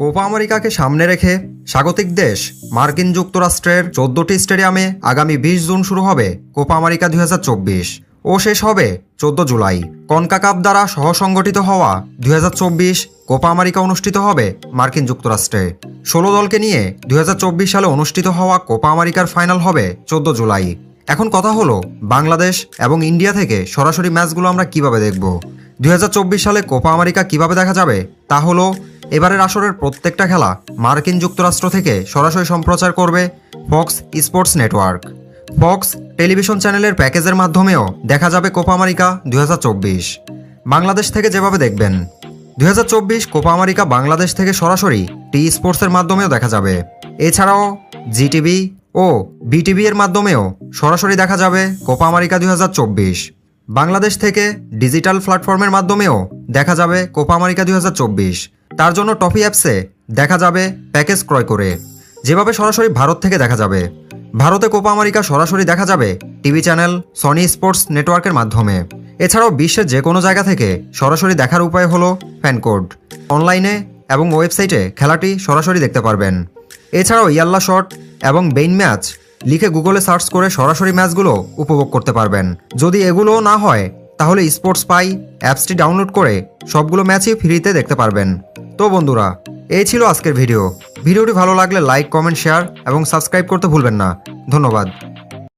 Copa আমেরিকাকে সামনে রেখে স্বাগতিক দেশ, মার্কিন যুক্তরাষ্ট্রের চোদ্দটি স্টেডিয়ামে আগামী বিশ জুন শুরু হবে কোপা আমেরিকা দুই হাজার চব্বিশ ও শেষ হবে চোদ্দ জুলাই। কনকাকাপ দ্বারা সহসংগঠিত হওয়া দুই হাজার চব্বিশ কোপা আমেরিকা অনুষ্ঠিত হবে মার্কিন যুক্তরাষ্ট্রে। ষোলো দলকে নিয়ে দুই হাজার চব্বিশ সালে অনুষ্ঠিত হওয়া কোপা আমেরিকার ফাইনাল হবে চোদ্দ জুলাই। এখন কথা হলো বাংলাদেশ এবং ইন্ডিয়া থেকে সরাসরি ম্যাচগুলো আমরা কীভাবে দেখব? দুই হাজার চব্বিশ সালে কোপা আমেরিকা কীভাবে দেখা যাবে? তা হলো এবারের আসরের প্রত্যেকটা খেলা মার্কিন যুক্তরাষ্ট্র থেকে সরাসরি সম্প্রচার করবে Fox Sports Network. Fox television চ্যানেলের প্যাকেজের মাধ্যমেও দেখা যাবে কোপা আমেরিকা দুই হাজার চব্বিশ। বাংলাদেশ থেকে যেভাবে দেখবেন। দু হাজার চব্বিশ কোপা আমেরিকা বাংলাদেশ থেকে সরাসরি টি স্পোর্টসের মাধ্যমেও দেখা যাবে। এছাড়াও জিটিভি ও বিটিভি এর মাধ্যমেও সরাসরি দেখা যাবে কোপা আমেরিকা দুই হাজার চব্বিশ। বাংলাদেশ থেকে ডিজিটাল প্ল্যাটফর্মের মাধ্যমেও দেখা যাবে কোপা আমেরিকা দুই হাজার চব্বিশ। তার জন্য টফি অ্যাপসে দেখা যাবে প্যাকেজ ক্রয় করে। যেভাবে সরাসরি ভারত থেকে দেখা যাবে। ভারতে কোপা আমেরিকা সরাসরি দেখা যাবে টিভি চ্যানেল, সনি স্পোর্টস নেটওয়ার্কের মাধ্যমে। এছাড়াও বিশ্বের যে কোনো জায়গা থেকে সরাসরি দেখার উপায় হলো ফ্যানকোড অনলাইনে এবং ওয়েবসাইটে খেলাটি সরাসরি দেখতে পারবেন। এছাড়াও ইয়াল্লা শট এবং বেইন ম্যাচ লিখে গুগলে সার্চ করে সরাসরি ম্যাচগুলো উপভোগ করতে পারবেন। যদি এগুলোও না হয়, তাহলে স্পোর্টস পাই অ্যাপসটি ডাউনলোড করে সবগুলো ম্যাচই ফ্রিতে দেখতে পারবেন। তো বন্ধুরা, এই ছিল আজকের ভিডিও। ভিডিওটি ভালো লাগলে লাইক কমেন্ট শেয়ার এবং সাবস্ক্রাইব করতে ভুলবেন না। ধন্যবাদ।